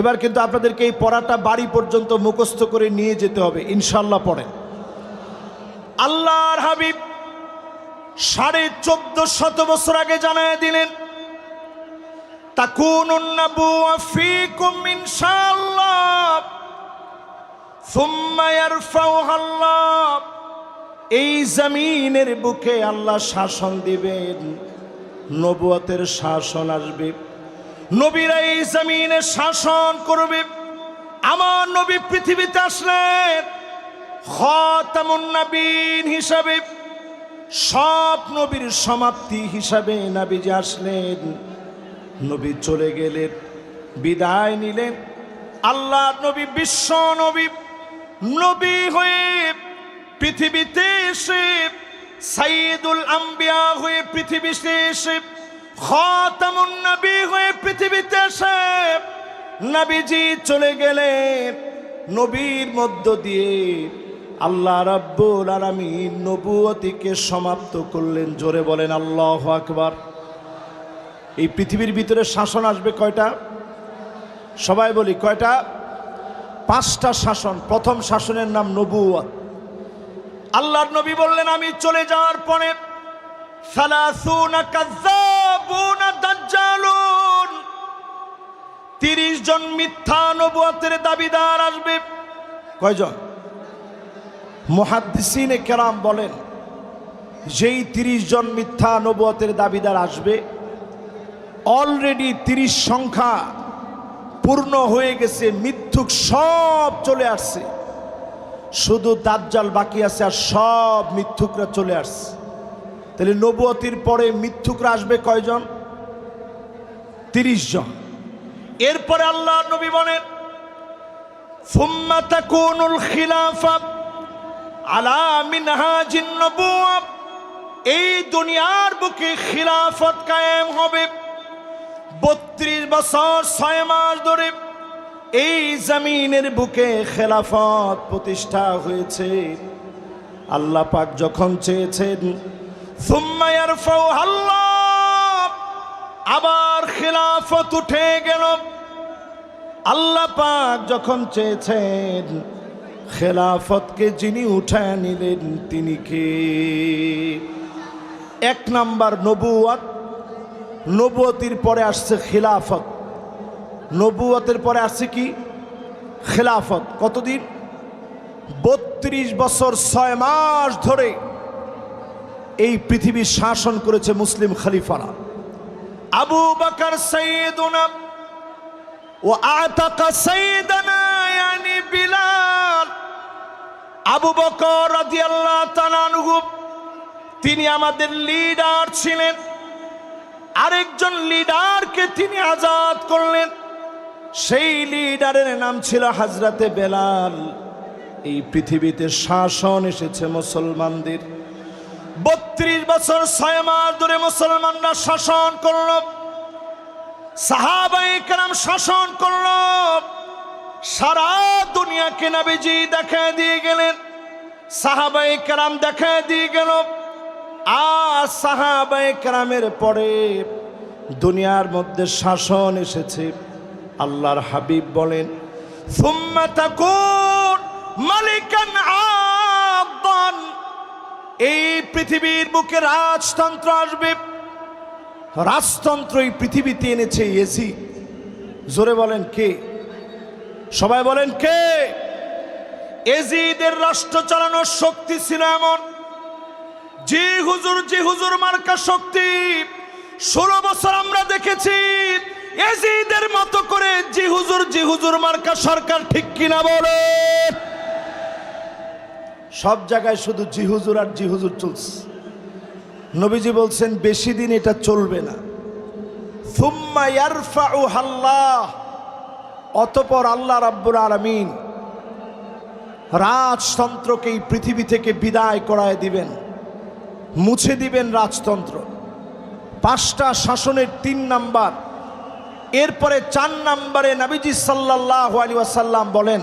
এবার কিন্তু আপনাদেরকে এই পড়াটা বাড়ি পর্যন্ত মুখস্থ করে নিয়ে যেতে হবে ইনশাল্লাহ পড়েন। আল্লাহর হাবিব সাড়ে চোদ্দ শত বছর আগে জানায় দিলেন তাকুন ফিকুম ইনশাআল্লাহ, সুম্মা ইয়ারফাউহা আল্লাহ এই জমিনের বুকে আল্লাহ শাসন দিবেন নবুয়তের শাসন আসবে। নবীরা এই জমিনে শাসন করবে। আমার নবী পৃথিবীতে আসলেন খতামুন নবীন হিসাবে, সব নবীর সমাপ্তি হিসাবে নাবিজি আসলেন। নবী চলে গেলেন, বিদায় নিলেন। আল্লাহ নবী বিশ্ব নবী নবী হয়ে পৃথিবীতে এসে সাইদুল আম্বিয়া হয়ে পৃথিবীতে এসে খতামুন নবী হয়ে পৃথিবীতে এসে নবীজি চলে গেলেন নবীর মধ্য দিয়ে আল্লাহ রাব্বুল আলামিন নবুয়তিকে সমাপ্ত করলেন। জোরে বলেন, আল্লাহ আকবার। এই পৃথিবীর ভিতরে শাসন আসবে কয়টা? সবাই বলি, কয়টা? পাঁচটা শাসন। প্রথম শাসনের নাম নবুয়ত আল্লাহর নবী বললেন, আমি চলে যাওয়ার পরে সালাসুনা দাজ্জালুন তিরিশ জন মিথ্যা নবুয়তের দাবিদার আসবে। কয়জন? মহাদ্দিসিনে কেরাম বলেন, যেই তিরিশ জন মিথ্যা নবুয়তের দাবিদার আসবে অলরেডি তিরিশ সংখ্যা পূর্ণ হয়ে গেছে, মিথ্যুক সব চলে আসছে। শুধু দাজ্জাল বাকি আছে আর সব মিথ্যুকরা চলে আসছে। তাহলে নবুয়তির পরে মিথ্যুকরা আসবে কয়জন? তিরিশ জন। এরপরে আল্লাহ নবী বলেন এই দুনিয়ার বুকে খিলাফত কায়েম হবে। বত্রিশ বছর ছয় মাস ধরে এই জমিনের বুকে খেলাফত প্রতিষ্ঠা হয়েছে। আল্লাহ পাক যখন চেয়েছেন আবার খেলাফত উঠে গেল। আল্লাহ পাক যখন চেয়েছেন, খেলাফতকে যিনি উঠায় নিলেন, তিনি কে? এক নাম্বার নবুয়াত নবুয়তির পরে আসছে খিলাফত। নবুয়তের পরে আসছে কি? খেলাফত। কতদিন? বত্রিশ বছর ছয় মাস ধরে এই পৃথিবী শাসন করেছে মুসলিম খলিফারা। আবু বাকার ও বিলাল। আবু বকর তিনি আমাদের লিডার ছিলেন। আরেকজন লিডারকে তিনি আজাদ করলেন। সেই লিডারের নাম ছিল হাজরাতে বেলাল। এই পৃথিবীতে শাসন এসেছে মুসলমানদের। বত্রিশ বছর ছয় মাস ধরে মুসলমানরা শাসন করল। সাহাবাই শাসন করল। সারা দুনিয়াকে নাবিজি দেখা দিয়ে গেলেন। সাহাবাই কেরাম দেখা দিয়ে গেল। আর সাহাবাই কেরামের পরে দুনিয়ার মধ্যে শাসন এসেছে। আল্লাহর হাবিব বলেন, সুম্মা তাকুন মালিকান আব্বান এই পৃথিবীর বুকে রাজতন্ত্র আসবে। রাজতন্ত্র এই পৃথিবীতে এনেছে এসি জোরে বলেন কে? সবাই বলেন কে? এজিদের রাষ্ট্র চালানোর শক্তি ছিল এমন। যে হুজুর, জি হুজুর মার্কা শক্তি। ষোলো বছর আমরা দেখেছি এজিদের মতো করে জি হুজুর জি হুজুর মার্কা সরকার ঠিক কিনা বলে সব জায়গায় শুধু জিহুজুর আর জি হুজুর চলছে। নবীজি বলছেন, বেশি দিন এটা চলবে না। হাল্লাহ, অতপর আল্লাহ রাব্বুল আলামিন রাজতন্ত্রকে এই পৃথিবী থেকে বিদায় করায় দিবেন, মুছে দিবেন রাজতন্ত্র। পাঁচটা শাসনের তিন নাম্বার, এরপরে চার নাম্বারে নাবিজি সাল্লাহ আলী ওয়াসাল্লাম বলেন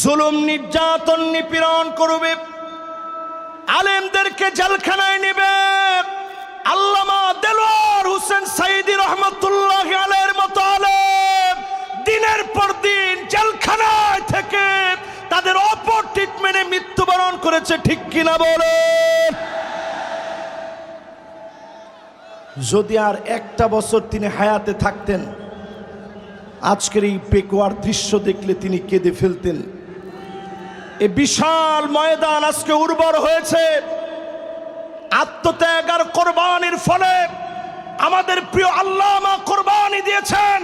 জুলুম নির্যাতন নিপীড়ন করবে। আলেমদেরকে জেলখানায় নেবে। আল্লামা দেলোয়ার হোসেন সাইদি রহমতুল্লাহ আলের মতো আলেম দিনের পর দিন জেলখানায় থেকে তাদের অপর ট্রিটমেন্টে মৃত্যুবরণ করেছে, ঠিক কিনা বলে? যদি আর একটা বছর তিনি হায়াতে থাকতেন, আজকের এই পেকুয়ার দৃশ্য দেখলে তিনি কেঁদে ফেলতেন। এ বিশাল ময়দান আজকে উর্বর হয়েছে। আত্মত্যাগ আর কোরবানির ফলে আমাদের প্রিয় আল্লামা কোরবানি দিয়েছেন।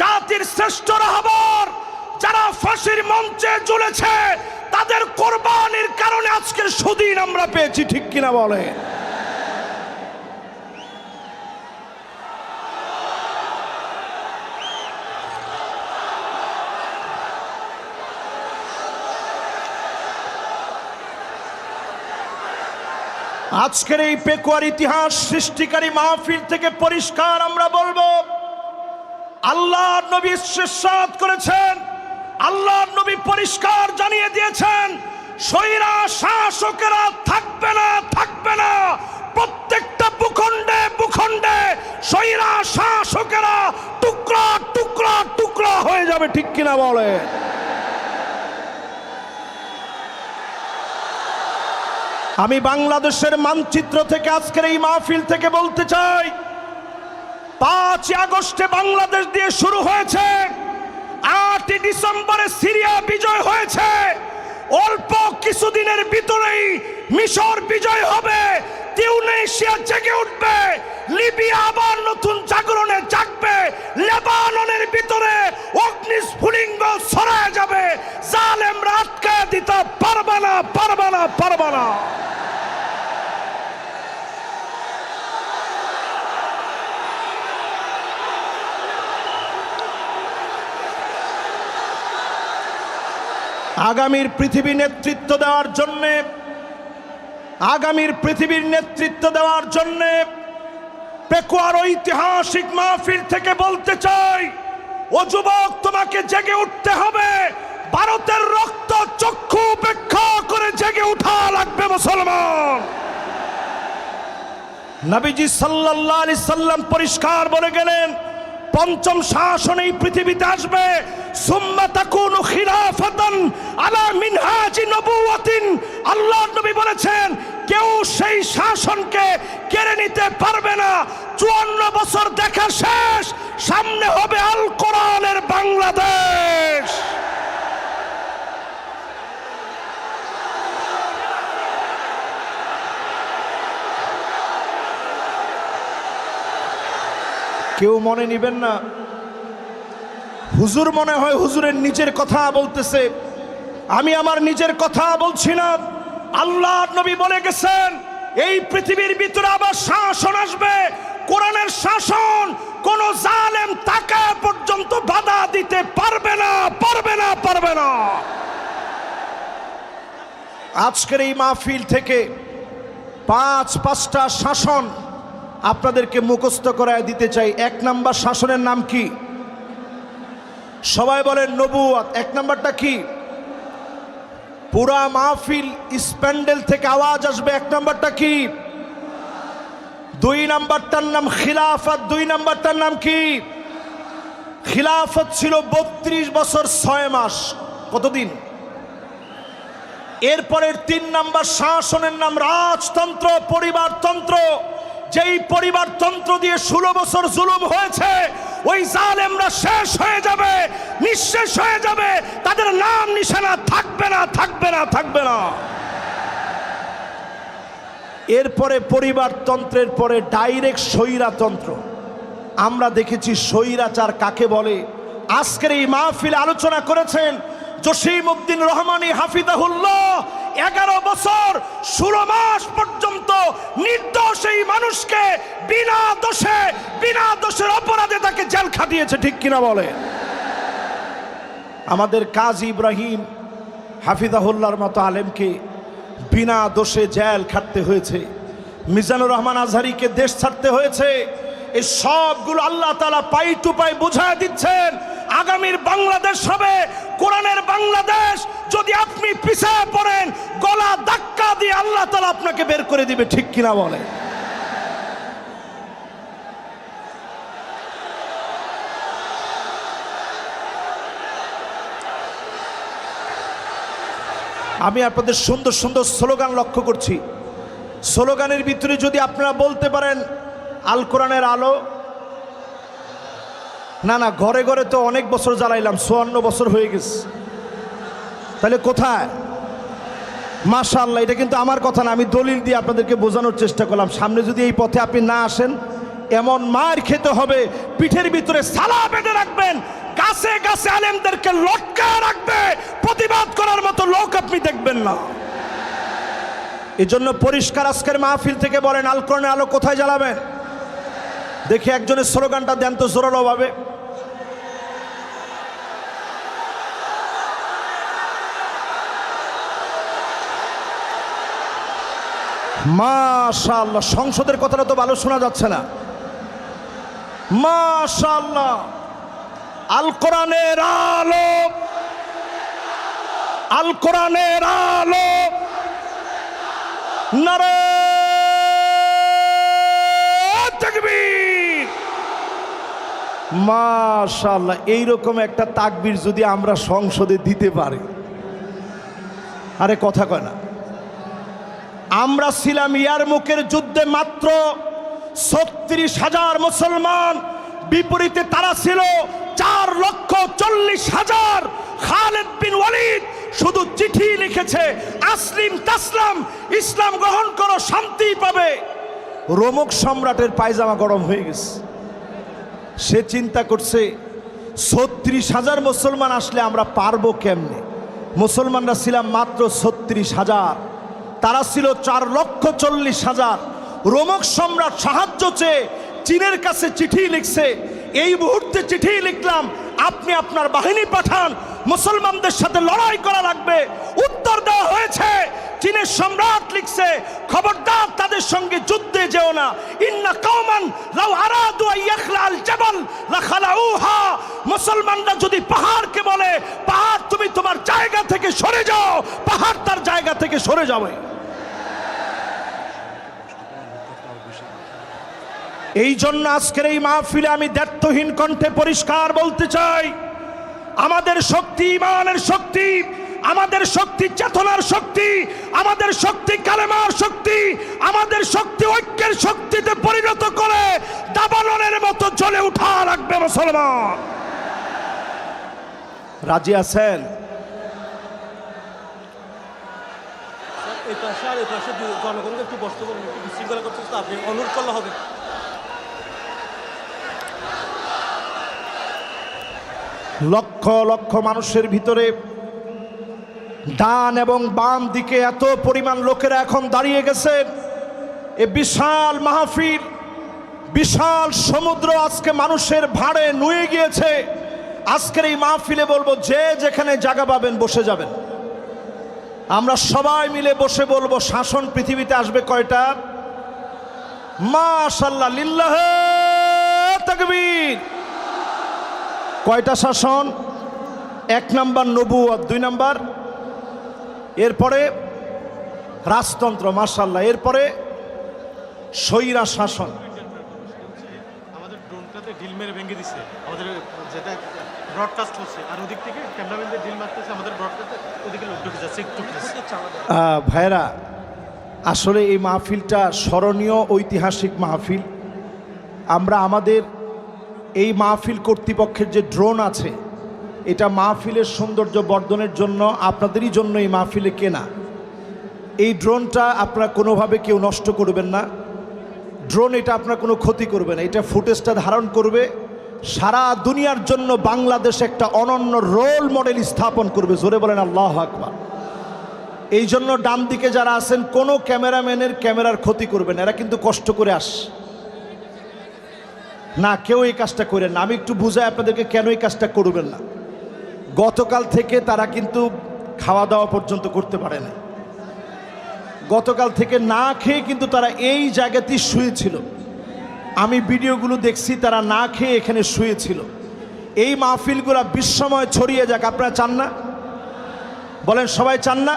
জাতির শ্রেষ্ঠ রাহবর, যারা ফাঁসির মঞ্চে জ্বলেছে তাদের কোরবানির কারণে আজকে সুদিন আমরা পেয়েছি, ঠিক কিনা বলে আজকের এই পেকুয়ার ইতিহাস সৃষ্টিকারী মাহফিল থেকে পরিষ্কার আমরা বলব, আল্লাহ নবী শেষাদ করেছেন, আল্লাহ নবী পরিষ্কার জানিয়ে দিয়েছেন সৈরা শাসকেরা থাকবে না থাকবে না। প্রত্যেকটা ভূখণ্ডে ভূখণ্ডে সৈরা শাসকেরা টুকরা টুকরা টুকরা হয়ে যাবে, ঠিক কিনা বলে আমি বাংলাদেশের মানচিত্র থেকে আজকের এই মাহফিল থেকে বলতে চাই পাঁচ আগস্টে বাংলাদেশ দিয়ে শুরু হয়েছে, আটই ডিসেম্বরে সিরিয়া বিজয় হয়েছে, অল্প কিছুদিনের ভিতরেই মিশর বিজয় হবে টিউনেশিয়া জেগে উঠবে। লিবিয়া আবার নতুন জাগরণে জাগবে। লেবাননের ভিতরে অগ্নিস্ফুলিঙ্গ ছড়ায় যাবে। জালেমরা আটকায় দিতে পারবে না পারবে না পারবে না। আগামীর পৃথিবী নেতৃত্ব দেওয়ার জন্যে আগামীর পৃথিবীর নেতৃত্ব দেওয়ার জন্যে পেকুয়ার ঐতিহাসিক মাহফিল থেকে বলতে চাই, ও যুবক, তোমাকে জেগে উঠতে হবে। ভারতের রক্ত চক্ষু উপেক্ষা করে জেগে উঠা লাগবে মুসলমান। নবীজি সাল্লাল্লাহু আলাইহি সাল্লাম পরিষ্কার বলে গেলেন, পঞ্চম শাসন এই পৃথিবীতে আসবে। সুম্মা তাকুনু খিলাফাতান আলা মিনহাজি নবুওয়াতিন। আল্লাহর নবী বলেছেন কেউ সেই শাসনকে কেড়ে নিতে পারবে না। চুয়ান্ন বছর দেখা শেষ, সামনে হবে আল কোরআনের বাংলাদেশ। কেউ মনে নিবেন না? হুজুর মনে হয় হুজুরের নিজের কথা বলতেছে। আমি আমার নিজের কথা বলছি না। আল্লাহ নবী বলে গেছেন, এই পৃথিবীর ভিতরে আবার শাসন আসবে। কোরআনের শাসন, কোন জালেম তাকা পর্যন্ত বাধা দিতে পারবে না পারবে না পারবে না। আজকের এই মাহফিল থেকে পাঁচ, পাঁচটা শাসন আপনাদেরকে মুখস্থ করায় দিতে চাই। এক নাম্বার শাসনের নাম কি? সবাই বলেন নবুয়াত এক নাম্বারটা কি? পুরা মাহফিল স্প্যান্ডেল থেকে আওয়াজ আসবে। এক নম্বরটা কি? দুই নম্বরটার নাম খিলাফত, দুই নম্বরটার নাম কি? খিলাফত ছিল বত্রিশ বছর ছয় মাস। কতদিন? এরপরের তিন নাম্বার শাসনের নাম রাজতন্ত্র, পরিবারতন্ত্র। যেই পরিবারতন্ত্র দিয়ে ষোলো বছর জুলুম হয়েছে ওই জালেমরা শেষ হয়ে যাবে, নিঃশেষ হয়ে যাবে। তাদের নাম নিশানা থাকবে না থাকবে না থাকবে না। এরপরে পরিবারতন্ত্রের পরে ডাইরেক্ট স্বৈরাতন্ত্র। আমরা দেখেছি স্বৈরাচার কাকে বলে? আজকের এই মাহফিলে আলোচনা করেছেন জসিম উদ্দিন রহমানি হাফিজাহুল্লাহ এগারো বছর, ষোলো মাস পর্যন্ত নির্দোষ এই মানুষকে বিনা দোষে, বিনা দোষের অপরাধে তাকে জেল খাটিয়েছে, ঠিক কিনা বলে? আমাদের কাজী ইব্রাহিম হাফিজাহুল্লার মতো আলেমকে বিনা দোষে জেল খাটতে হয়েছে। মিজানুর রহমান আজহারিকে দেশ ছাড়তে হয়েছে। এই সবগুলো আল্লাহ তালা পাই টু পাই বুঝায় দিচ্ছেন। আগামীর বাংলাদেশ হবে। কোরআনের বাংলাদেশ, যদি আপনি পিছিয়ে পড়েন, গলা ধাক্কা দিয়ে আল্লাহ তালা আপনাকে বের করে দিবে, ঠিক কিনা বলে? আমি আপনাদের সুন্দর সুন্দর স্লোগান লক্ষ্য করছি। স্লোগানের ভিতরে যদি আপনারা বলতে পারেন, আল কোরআনের আলো না না, ঘরে ঘরে তো অনেক বছর জ্বালাইলাম, চুয়ান্ন বছর হয়ে গেছে। তাহলে কোথায়? মাশাআল্লাহ, এটা কিন্তু আমার কথা না, আমি দলিল দিয়ে আপনাদেরকে বোঝানোর চেষ্টা করলাম। সামনে যদি এই পথে আপনি না আসেন, এমন মার খেতে হবে, পিঠের ভিতরে সালা বেঁধে রাখবেন কাছে কাছে আলেমদেরকে লটকা রাখবে, প্রতিবাদ করার মতো লোক আপনি দেখবেন না। এজন্য পরিষ্কার আজকের মাহফিল থেকে বলেন আলকরণে আলো কোথায় জ্বালাবেন? দেখি একজনের স্লোগানটা দেন তো জোরালো ভাবে মাশাআল্লাহ, সংসদের কথাটা তো ভালো শোনা যাচ্ছে না। মাশাআল্লাহ আল কোরআনের আলো। আল কোরআনের আলো। নারে তাকবীর। এইরকম একটা তাকবির যদি আমরা সংসদে দিতে পারি। আরে কথা কয় না। আমরা ছিলাম ইয়ার মুখের যুদ্ধে মাত্র ছত্রিশ হাজার মুসলমান। বিপরীতে তারা ছিল চার লক্ষ চল্লিশ হাজার। খালেদ বিন ওয়ালিদ শুধু চিঠি লিখেছে, আসলিম তাসলাম, ইসলাম গ্রহণ করো, শান্তি পাবে। রোমক সম্রাটের পায়জামা গরম হয়ে গেছে। সে চিন্তা করছে, ছত্রিশ হাজার মুসলমান আসলে আমরা পারব কেমনে? মুসলমানরা ছিলাম মাত্র ছত্রিশ হাজার। তারা ছিল চার লক্ষ চল্লিশ হাজার। রোমক সম্রাট সাহায্য চেয়ে চীনের কাছে চিঠি লিখছে। এই মুহূর্তে চিঠি লিখলাম, আপনি আপনার বাহিনী পাঠান, মুসলমানদের সাথে লড়াই করা লাগবে। উত্তর দেওয়া হয়েছে, চীনের সম্রাট লিখছে, খবরদার তাদের সঙ্গে যুদ্ধে যেও না। ইন্না কওমান লাউ আরাদু আইয়াখলাল জাবাল লাখালাউহা। মুসলমানরা যদি পাহাড়কে বলে, পাহাড় তুমি তোমার জায়গা থেকে সরে যাও, পাহাড় তার জায়গা থেকে সরে যাবে। এই জন্য আজকের এই মাহফিলে আমি দায়িত্বহীন কণ্ঠে পরিষ্কার বলতে চাই, আমাদের শক্তি ইমানের শক্তি, আমাদের শক্তি চেতনার শক্তি, আমাদের শক্তি কালেমার শক্তি, আমাদের শক্তি ঐক্যের শক্তিতে পরিণত করে দাবাননের মতো জ্বলে উঠা রাখবে মুসলমান। রাজি আছেন? অনুরোধ করলে হবে। লক্ষ লক্ষ মানুষের ভিতরে ডান এবং বাম দিকে এত পরিমাণ লোকেরা এখন দাঁড়িয়ে গেছে। এ বিশাল মাহফিল, বিশাল সমুদ্র আজকে মানুষের ভাড়ে নুয়ে গিয়েছে। আজকের এই মাহফিলে বলব, যে যেখানে জায়গা পাবেন বসে যাবেন। আমরা সবাই মিলে বসে বলব, শাসন পৃথিবীতে আসবে কয়টা? মা মাশাল্লাহ লিল্লাহ তাকবীর। কয়টা শাসন? এক নাম্বার নবুয়ত দুই নাম্বার। এরপরে রাজতন্ত্র মার্শাল্লাহ এরপরে স্বৈরা শাসন। আমাদের ড্রোনটাতে মেরে ভেঙে দিছে। আমাদের যেটা ব্রডকাস্ট হচ্ছে আর ওদিক থেকে ক্যামেরাম্যানদের মারতেছে আমাদের ব্রডকাস্টে ওদিকে লোক ঢুকে যাচ্ছে একটু ভাইরা আসলে এই মাহফিলটা স্মরণীয় ঐতিহাসিক মাহফিল। আমরা আমাদের এই মাহফিল কর্তৃপক্ষের যে ড্রোন আছে, এটা মাহফিলের সৌন্দর্য বর্ধনের জন্য আপনাদেরই জন্য এই মাহফিলে কেনা। এই ড্রোনটা আপনারা কোনোভাবে কেউ নষ্ট করবেন না। ড্রোন এটা আপনার কোনো ক্ষতি করবে না। এটা ফুটেজটা ধারণ করবে। সারা দুনিয়ার জন্য বাংলাদেশ একটা অনন্য রোল মডেল স্থাপন করবে। জোরে বলেন আল্লাহ আকবার। এই জন্য ডান দিকে যারা আছেন, কোনো ক্যামেরাম্যানের ক্যামেরার ক্ষতি করবেন এরা কিন্তু কষ্ট করে আস। না, কেউ এই কাজটা করেন না। আমি একটু বুঝাই আপনাদেরকে কেন এই কাজটা করবেন না। গতকাল থেকে তারা কিন্তু খাওয়া দাওয়া পর্যন্ত করতে পারে না গতকাল থেকে না খেয়ে কিন্তু তারা এই জায়গাতেই শুয়েছিল। আমি ভিডিওগুলো দেখছি, তারা না খেয়ে এখানে শুয়েছিল। এই মাহফিলগুলা বিশ্বময় ছড়িয়ে যাক, আপনারা চান না? বলেন, সবাই চান না?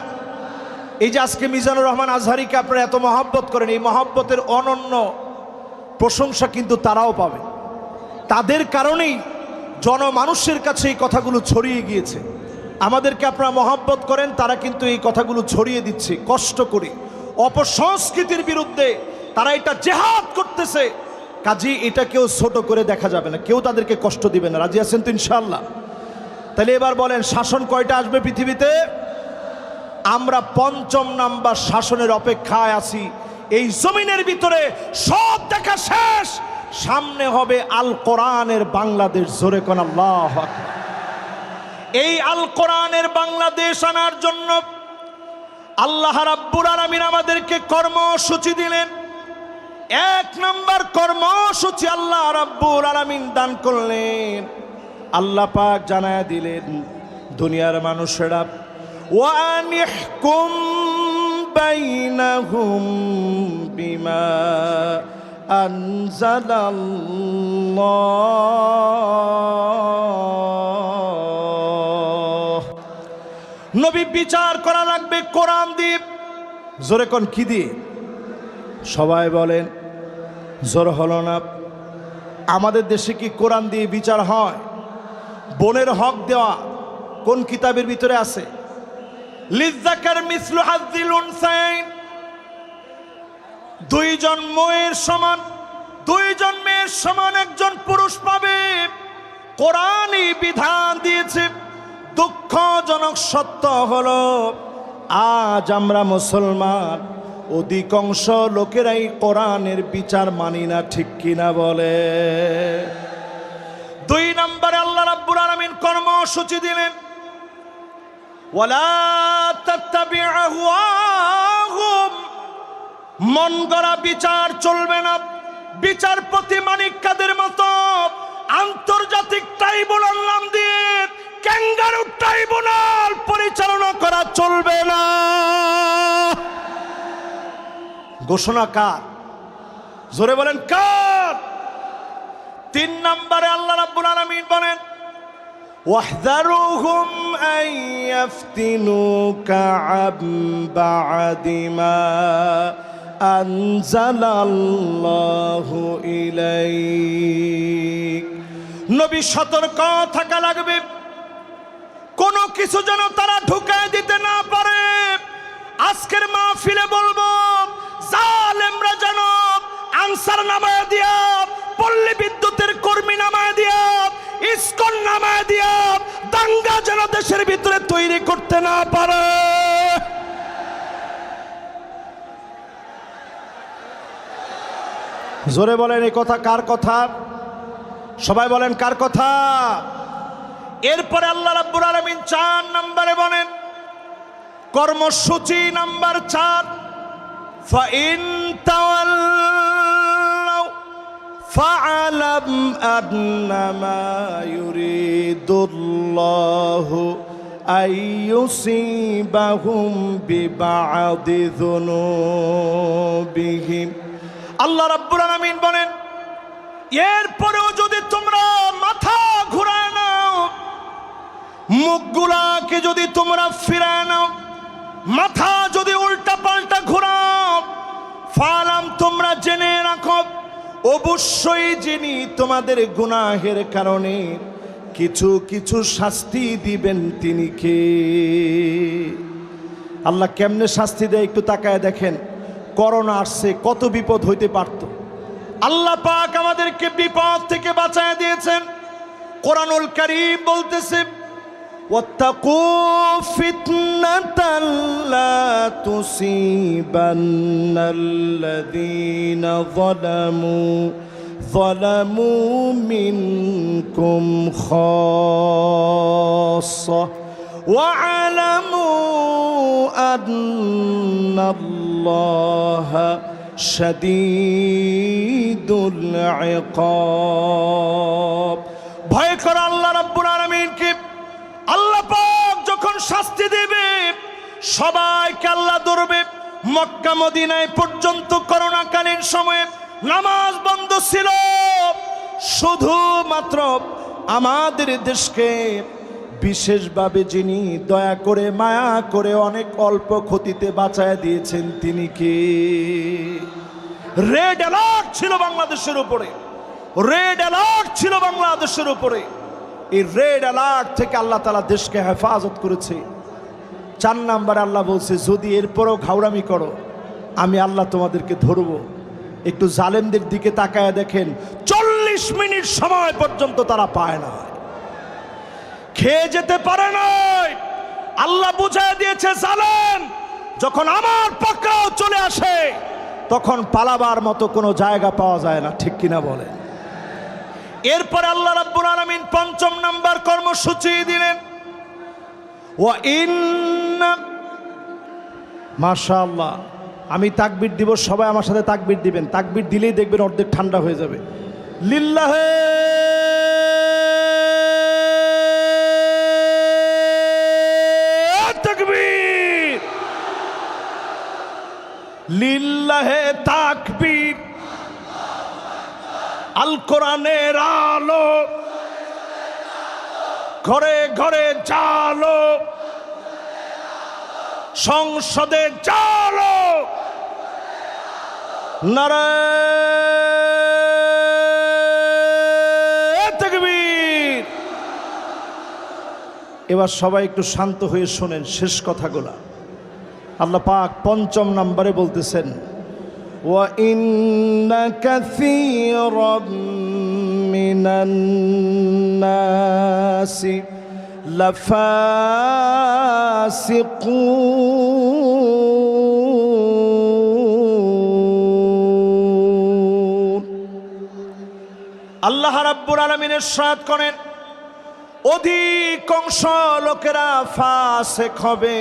এই যে আজকে মিজানুর রহমান আজহারিকে আপনারা এত মহাব্বত করেন, এই মহাব্বতের অনন্য প্রশংসা কিন্তু তারাও পাবে। তাদের কারণেই জনমানুষের কাছে এই কথাগুলো ছড়িয়ে গিয়েছে। আমাদেরকে আপনারা মহাব্বত করেন, তারা কিন্তু এই কথাগুলো ছড়িয়ে দিচ্ছে, কষ্ট করে। অপসংস্কৃতির বিরুদ্ধে তারা এটা জেহাদ করতেছে। কাজী, এটা কেউ ছোট করে দেখা যাবে না, কেউ তাদেরকে কষ্ট দিবে না। রাজি আছেন তো ইনশাল্লাহ তাহলে এবার বলেন, শাসন কয়টা আসবে পৃথিবীতে? আমরা পঞ্চম নাম্বার শাসনের অপেক্ষায় আছি। এই জমিনের ভিতরে সব দেখা শেষ। সামনে হবে আল কোরআনের বাংলাদেশ, জোরে কোন এই আল কোরআনের বাংলাদেশ আনার জন্য আল্লাহ রাব্বুল আলামিন আমাদেরকে কর্মসূচি দিলেন। এক নম্বর কর্মসূচি আল্লাহ রাব্বুল আলামিন দান করলেন। আল্লাহ পাক জানায় দিলেন, দুনিয়ার মানুষেরা ওয়ানিহকুম বাইনাহুম বিমা আনজালাল্লাহ নবী বিচার করা লাগবে কোরআন দিয়ে। জোরে কোন কি দিয়ে? সবাই বলেন, জোর হলো না। আমাদের দেশে কি কোরআন দিয়ে বিচার হয়? বোনের হক দেওয়া কোন কিতাবের ভিতরে আছে? লিজ্জাকার মিসলু উনসাইন। দুইজন মেয়ের সমান দুইজন মেয়ের সমান একজন পুরুষ পাবে। কোরআনই বিধান দিয়েছে, দুঃখজনক সত্য হলো, আজ আমরা মুসলমান, অধিকাংশ লোকেরাই কোরআনের বিচার মানি না, ঠিক কিনা বলে। দুই নম্বরে আল্লাহ রাব্বুল আলামিন কর্মসূচি দিলেন ওয়ালা তাত্তাবি আহওয়াহুম মন গড়া বিচার চলবে না। বিচারপতি মানিক কাদের মতো আন্তর্জাতিক ট্রাইব্যুনাল নাম দিয়ে ক্যাঙ্গারু ট্রাইব্যুনাল পরিচালনা করা চলবে না। ঘোষণা কার? জোরে বলেন কার? তিন নম্বরে আল্লাহ রাব্বুল আলামিন বলেন واحذرهم أن يفتنوك عن بعد ما أنزل الله إليك নবী সতর্ক থাকা লাগবে কোনো কিছু যেন তারা ঢুকায় দিতে না পারে আজকের মাহফিলে বলবো জালেমরা যেন আনসার নামায় দিয়া পল্লী বিদ্যুতের কর্মী নামায় দিয়া ইস্কন নামায় দিয়া দাঙ্গা যেন দেশের ভিতরে তৈরি করতে না পারে। জোরে বলেন, এই কথা কার কথা? সবাই বলেন, কার কথা? এরপরে আল্লাহ রাব্বুল আলামিন চার নম্বরে বলেন, কর্মসূচি নাম্বার চার ফাইন তাওয়াল فاعلم أنما يريد الله أن يصيبهم ببعض ذنوبهم আল্লাহ রাব্বুল আলামিন বলেন এরপরেও যদি তোমরা মাথা ঘুরায় নাও মুখগুলাকে যদি তোমরা ফিরায় নাও মাথা যদি উল্টা পাল্টা ঘোরাও ফালাম তোমরা জেনে রাখো অবশ্যই যিনি তোমাদের গুনাহের কারণে কিছু কিছু শাস্তি দিবেন, তিনি কে? আল্লাহ কেমনে শাস্তি দেয় একটু তাকায় দেখেন। করোনা আসছে, কত বিপদ হইতে পারত। আল্লাহ পাক আমাদেরকে বিপদ থেকে বাঁচায় দিয়েছেন। কোরআনুল কারীম বলতেছে واتقوا فتنة لا تصيبن الذين ظلموا ظلموا منكم خاصة واعلموا أن الله شديد العقاب ভয় কর আল্লাহ রাব্বুল আলামিনকে আল্লাহ পাক যখন শাস্তি দেবে, সবাইকে আল্লাহ ধরবে। মক্কা, মদিনায় পর্যন্ত করোনাকালীন সময়ে নামাজ বন্ধ ছিল। শুধুমাত্র আমাদের দেশকে বিশেষভাবে যিনি দয়া করে, মায়া করে, অনেক অল্প ক্ষতিতে বাঁচায় দিয়েছেন, তিনি কে? রেড অ্যালার্ট ছিল বাংলাদেশের উপরে। রেড অ্যালার্ট ছিল বাংলাদেশের উপরে। এই রেড অ্যালার্ট থেকে আল্লাহ তালা দেশকে হেফাজত করেছে। চার নাম্বার আল্লাহ বলছে, যদি এরপরও ঘাউরামি করো, আমি আল্লাহ তোমাদেরকে ধরবো। একটু জালেমদের দিকে তাকায় দেখেন, চল্লিশ মিনিট সময় পর্যন্ত তারা পায় না। খেয়ে যেতে পারে নাই। আল্লাহ বুঝায় দিয়েছে, জালেম, যখন আমার পাকড়াও চলে আসে, তখন পালাবার মতো কোনো জায়গা পাওয়া যায় না। ঠিক কিনা বলে এরপরে আল্লাহ রাব্বুল আলামিন পঞ্চম নাম্বার কর্মসূচি দিলেন। ওয়া মাশাআল্লাহ, আমি তাকবির দিব, সবাই আমার সাথে তাকবির দিবেন। তাকবির দিলেই দেখবেন অর্ধেক ঠান্ডা হয়ে যাবে। লিল্লাহে লিল্লাহে তাকবীর। আল কোরআনের আলো। ঘরে ঘরে চালো সংসদে চালো নারায়ণ এবার সবাই একটু শান্ত হয়ে শোনেন শেষ কথাগুলা। আল্লাহ পাক পঞ্চম নম্বরে বলতেছেন وإن كثيرا من الناس لفاسقون আল্লাহ রাব্বুল আলমিনের সাদ করেন অধিকাংশ লোকেরা ফাসেক হবে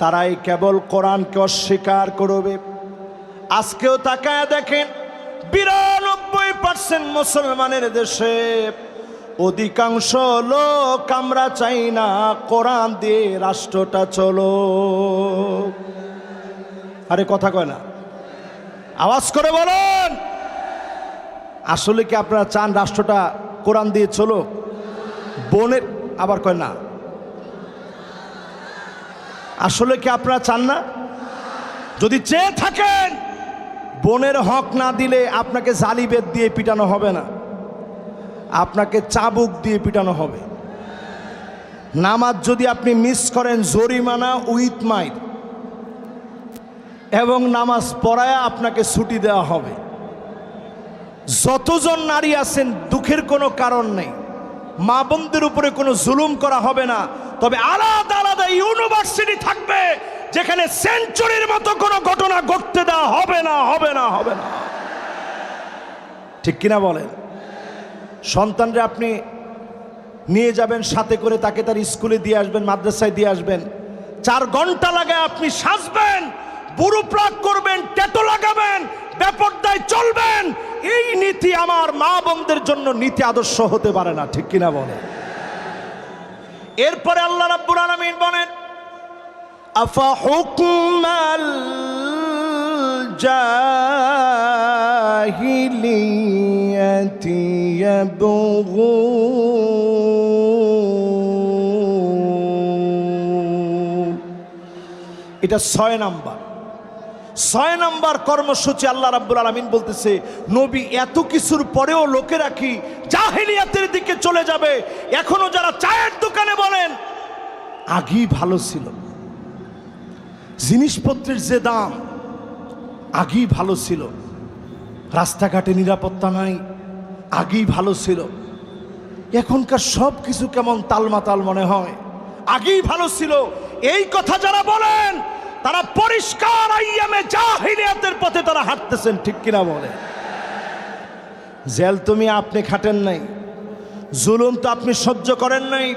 তারাই কেবল কোরআনকে অস্বীকার করবে আজকেও তাকায় দেখেন, বিরানব্বই পার্সেন্ট মুসলমানের দেশে অধিকাংশ লোক আমরা চাই না কোরআন দিয়ে রাষ্ট্রটা চলো আরে কথা কয় না। আওয়াজ করে বলেন। আসলে কি আপনারা চান রাষ্ট্রটা কোরআন দিয়ে চলো বোনের আবার কয় না। আসলে কি আপনারা চান না? যদি চেয়ে থাকেন বোনের হক না দিলে আপনাকে জালিবেদ দিয়ে পিটানো হবে না। আপনাকে চাবুক দিয়ে পিটানো হবে। নামাজ যদি আপনি মিস করেন, জরিমানা উইথ মাইর এবং নামাজ পড়ায় আপনাকে ছুটি দেওয়া হবে। যতজন নারী আছেন, দুঃখের কোনো কারণ নেই। মা বোনদের উপরে কোনো জুলুম করা হবে না। তবে আলাদা আলাদা ইউনিভার্সিটি থাকবে। যেখানে সেঞ্চুরির মতো কোনো ঘটনা ঘটতে দেওয়া হবে না হবে না হবে না। ঠিক কিনা বলেন? সন্তানরা আপনি নিয়ে যাবেন, সাথে করে তাকে তার স্কুলে দিয়ে আসবেন, মাদ্রাসায় দিয়ে আসবেন। চার ঘণ্টা লাগে আপনি সাজবেন, বুড়ো প্রাক করবেন ট্যাটো লাগাবেন ব্যাপরদায় চলবেন। এই নীতি আমার মা বোনদের জন্য নীতি আদর্শ হতে পারে না, ঠিক কিনা বলেন? এরপরে আল্লাহ রাব্বুল আলামিন বলেন হুকমাল জাহিলিয়াতি ইয়াবগুন এটা ছয় নাম্বার। ছয় নাম্বার কর্মসূচি আল্লাহ রাব্বুল আলমিন বলতেছে, নবী এত কিছুর পরেও লোকেরা কি জাহিলিয়াতের দিকে চলে যাবে। এখনও যারা চায়ের দোকানে বলেন, আগেই ভালো ছিল। জিনিসপত্রের যে দাম, আগেই ভালো ছিল। রাস্তাঘাটে নিরাপত্তা নাই, আগেই ভালো ছিল। এখনকার সব কিছু কেমন তালমাতাল মনে হয়। আগেই ভালো ছিল। এই কথা যারা বলেন, তারা পরিষ্কার আইয়ামে জাহিলিয়াতের পথে তারা হাঁটতেছেন, ঠিক কিনা বলে জেল তুমি আপনি খাটেন নাই, জুলুম তো আপনি সহ্য করেন নাই।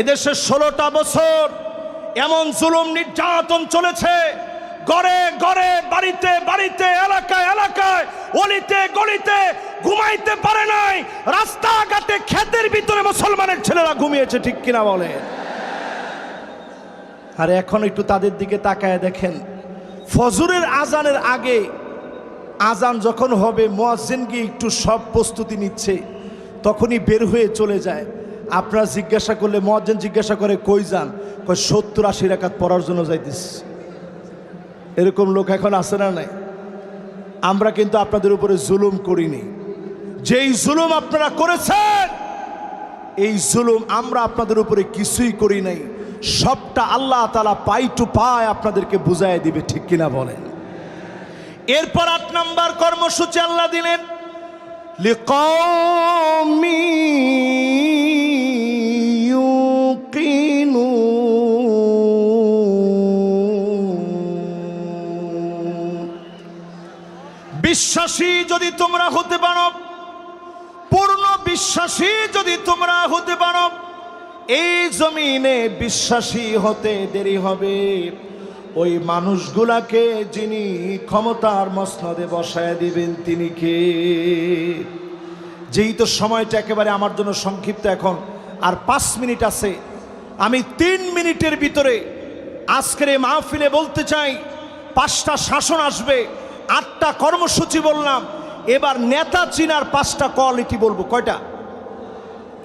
এদেশে ষোলোটা বছর এমন জুলুম নির্যাতন চলেছে। গড়ে গড়ে, বাড়িতে বাড়িতে, এলাকায় এলাকায়, অলিতে, গলিতে ঘুমাইতে পারে নাই। রাস্তাঘাটে ক্ষেতের ভিতরে মুসলমানের ছেলেরা ঘুমিয়েছে, ঠিক কিনা বলে? আর এখন একটু তাদের দিকে তাকায় দেখেন। ফজরের আজানের আগে আজান যখন হবে, মোয়াজ্জিন গিয়ে একটু সব প্রস্তুতি নিচ্ছে, তখনই বের হয়ে চলে যায়। আপনারা জিজ্ঞাসা করলে মহাজন জিজ্ঞাসা করে, কই যান? কই সত্তর আশি রেখাত পড়ার জন্য যাইতিস এরকম লোক এখন আছে না নাই? আমরা কিন্তু আপনাদের উপরে জুলুম করিনি। যেই জুলুম আপনারা করেছেন, এই জুলুম আমরা আপনাদের উপরে কিছুই করি নাই। সবটা আল্লাহ তালা পাই টু পায় আপনাদেরকে বুঝাই দিবে, ঠিক কিনা বলেন? এরপর আট নম্বর কর্মসূচি আল্লাহ দিলেন লিকমি বিশ্বাসী যদি তোমরা হতে পারো, পূর্ণ বিশ্বাসী যদি তোমরা হতে পারো, এই জমিনে বিশ্বাসী হতে দেরি হবে। ওই মানুষগুলাকে যিনি ক্ষমতার মসনদে বসায় দিবেন, তিনি কে? যেই তো সময়টা একেবারে আমার জন্য সংক্ষিপ্ত এখন, আর পাঁচ মিনিট আছে। আমি তিন মিনিটের ভিতরে আজকের এই মাহফিলে বলতে চাই, পাঁচটা শাসন আসবে। আটটা কর্মসূচি বললাম, এবার নেতা চিনার পাঁচটা কোয়ালিটি বলব, কয়টা?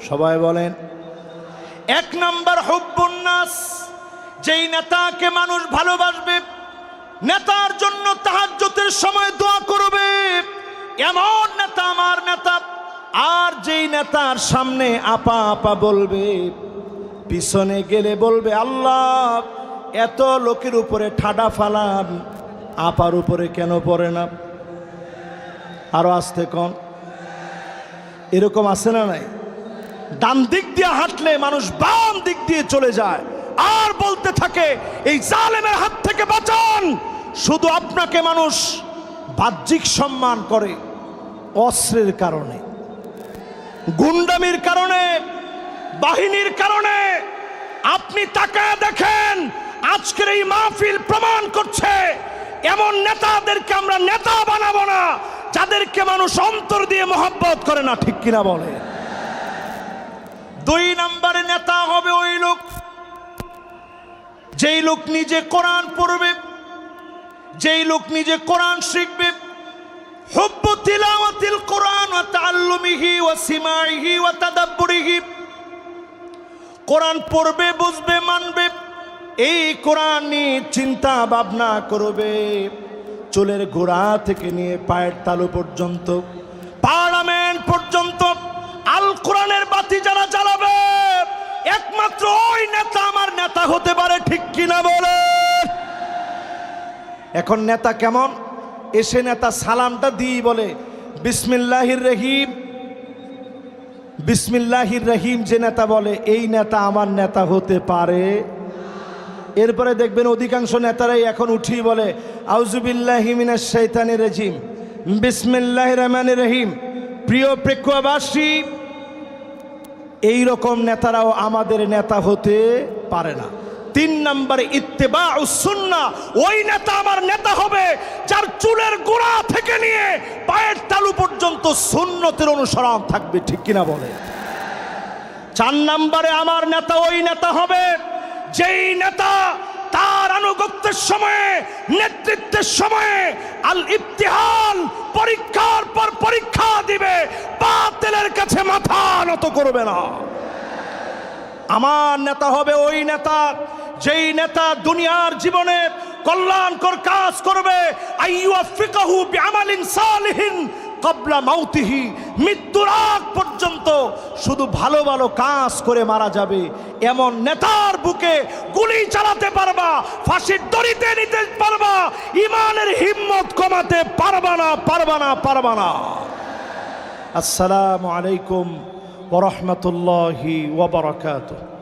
সবাই বলেন। এক নাম্বার হব্বন্যাস যেই নেতাকে মানুষ ভালোবাসবে, নেতার জন্য তাহাজ্জতের সময় দোয়া করবে। এমন নেতা আমার নেতা, আর যেই নেতার সামনে আপা আপা বলবে, পিছনে গেলে বলবে, আল্লাহ, এত লোকের উপরে ঠাডা ফালান আপার উপরে কেন পড়ে না? আরও আসতে কন। এরকম আছে না নাই? ডান দিক দিয়ে হাঁটলে মানুষ বাম দিক দিয়ে চলে যায়। আর বলতে থাকে, এই জালেমের হাত থেকে বাঁচান। শুধু আপনাকে মানুষ বাহ্যিক সম্মান করে, অস্ত্রের কারণে, গুন্ডামির কারণে, বাহিনীর কারণে। আপনি তাকায় দেখেন, আজকের এই মাহফিল প্রমাণ করছে এমন নেতাদেরকে আমরা নেতা বানাবো না, যাদেরকে মানুষ অন্তর দিয়ে মহব্বত করে না, ঠিক কিনা বলে? দুই নম্বরে নেতা হবে ওই লোক, যেই লোক নিজে কোরআন পড়বে, যেই লোক নিজে কোরআন শিখবে। কোরআন পড়বে, বুঝবে, মানবে। এই কোরআন নিয়ে চিন্তা ভাবনা করবে। চুলের গোড়া থেকে নিয়ে পায়ের তালু পর্যন্ত, পার্লামেন্ট পর্যন্ত, আল কোরআনের বাতি যারা জ্বালাবে, একমাত্র ওই নেতা আমার নেতা হতে পারে, ঠিক কিনা বলে? এখন নেতা কেমন? এসে নেতা সালামটা দিই বলে, বিসমিল্লাহির রহিম। বিসমিল্লাহির রহিম যে নেতা বলে, এই নেতা আমার নেতা হতে পারে। এরপরে দেখবেন অধিকাংশ নেতারাই এখন উঠি বলে আউজুবিল্লাহিমিনা শৈতানের রেজিম বিসমিল্লাহ রহমান রহিম, প্রিয় প্রেক্ষবাসী এই রকম নেতারাও আমাদের নেতা হতে পারে না। তিন নম্বরে ইত্তেবা সুন্না, ওই নেতা আমার নেতা হবে যার চুলের গোড়া থেকে নিয়ে পায়ের তালু পর্যন্ত সুন্নতের অনুসরণ থাকবে, ঠিক কিনা বলে? চার নম্বরে আমার নেতা ওই নেতা হবে যেই নেতা তার আনুগত্যের সময়ে, নেতৃত্বের সময়ে আল ইফতিহাল পরীক্ষার পর পরীক্ষা দিবে, বাতিলের কাছে মাথা নত করবে না। আমার নেতা হবে ওই নেতা যেই নেতা দুনিয়ার জীবনে কল্যাণকর কাজ করবে। আইয়ুফিকাহু বিআমালিন সালিহিন কবলা মাউতিহি, মৃত্যুর আগ পর্যন্ত শুধু ভালো ভালো কাজ করে মারা যাবে। এমন নেতার বুকে গুলি চালাতে পারবা, ফাঁসির দড়িতে নিতে পারবা, ইমানের হিম্মত কমাতে পারবা না পারবা না পারবা না। আসসালামু আলাইকুম ওরহমতুল্লাহি ওবরাকাতুহ